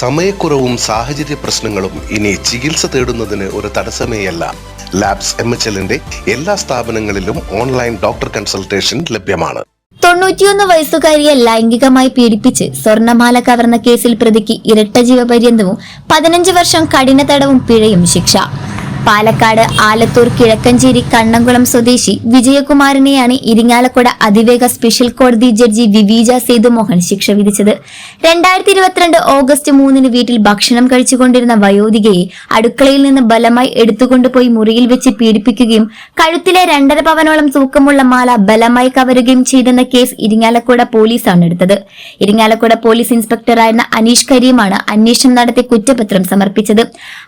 സമയക്കുറവും സാഹചര്യ പ്രശ്നങ്ങളും ഇനി ചികിത്സ തേടുന്നതിന് ഒരു തടസ്സമേയല്ല. ലാബ്സ് എം എച്ച് എല്ലിന്റെ എല്ലാ സ്ഥാപനങ്ങളിലും ഓൺലൈൻ ഡോക്ടർ കൺസൾട്ടേഷൻ ലഭ്യമാണ്. തൊണ്ണൂറ്റിയൊന്ന് വയസ്സുകാരിയെ ലൈംഗികമായി പീഡിപ്പിച്ച് സ്വർണമാല കവർന്ന കേസിൽ പ്രതിക്ക് ഇരട്ട ജീവപര്യന്തവും പതിനഞ്ച് വർഷം കഠിന തടവും പിഴയും ശിക്ഷ. പാലക്കാട് ആലത്തൂർ കിഴക്കഞ്ചേരി കണ്ണംകുളം സ്വദേശി വിജയകുമാറിനെയാണ് ഇരിങ്ങാലക്കുട അതിവേഗ സ്പെഷ്യൽ കോടതി ജഡ്ജി വിവീജ സേതുമോഹൻ ശിക്ഷ വിധിച്ചത്. രണ്ടായിരത്തി ഇരുപത്തിരണ്ട് ഓഗസ്റ്റ് മൂന്നിന് വീട്ടിൽ ഭക്ഷണം കഴിച്ചുകൊണ്ടിരുന്ന വയോധികയെ അടുക്കളയിൽ നിന്ന് ബലമായി എടുത്തുകൊണ്ടുപോയി മുറിയിൽ വെച്ച് പീഡിപ്പിക്കുകയും കഴുത്തിലെ രണ്ടര പവനോളം തൂക്കമുള്ള മാല ബലമായി കവരുകയും ചെയ്തെന്ന കേസ് ഇരിങ്ങാലക്കുട പോലീസാണ് എടുത്തത്. ഇരിങ്ങാലക്കുട പോലീസ് ഇൻസ്പെക്ടറായിരുന്ന അനീഷ് കരീമാണ് അന്വേഷണം നടത്തി കുറ്റപത്രം സമർപ്പിച്ചത്.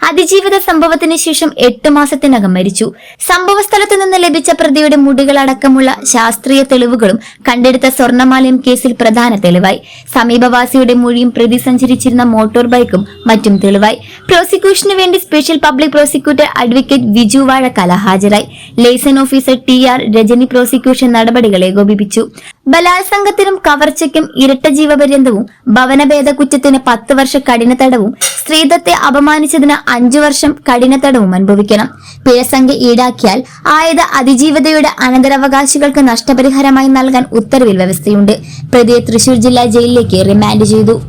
അതിജീവിത സംഭവത്തിന് ശേഷം എട്ട് മാസത്തിനകം മരിച്ചു. സംഭവ സ്ഥലത്ത് നിന്ന് ലഭിച്ച പ്രതിയുടെ മുടികളടക്കമുള്ള ശാസ്ത്രീയ തെളിവുകളും കണ്ടെടുത്ത സ്വർണമാലയും കേസിൽ പ്രധാന തെളിവായി. സമീപവാസിയുടെ മൊഴിയും പ്രതി സഞ്ചരിച്ചിരുന്ന മോട്ടോർ ബൈക്കും മറ്റും തെളിവായി. പ്രോസിക്യൂഷന് വേണ്ടി special public prosecutor advocate Viju Vazhakkala ഹാജരായി. Liaison officer T R Rajani prosecution നടപടികൾ ഏകോപിപ്പിച്ചു. ബലാത്സംഗത്തിനും കവർച്ചയ്ക്കും ഇരട്ട ജീവപര്യന്തവും ഭവനഭേദ കുറ്റത്തിന് പത്ത് വർഷ കഠിന തടവും സ്ത്രീത്വത്തെ അപമാനിച്ചതിന് അഞ്ചു വർഷം കഠിന തടവും അനുഭവിക്കണം. പിഴസംഖ്യ ഈടാക്കിയാൽ ആയത് അതിജീവിതയുടെ അനന്തരാവകാശികൾക്ക് നഷ്ടപരിഹാരമായി നൽകാൻ ഉത്തരവിൽ വ്യവസ്ഥയുണ്ട്. പ്രതിയെ തൃശൂർ ജില്ലാ ജയിലിലേക്ക് റിമാൻഡ് ചെയ്തു.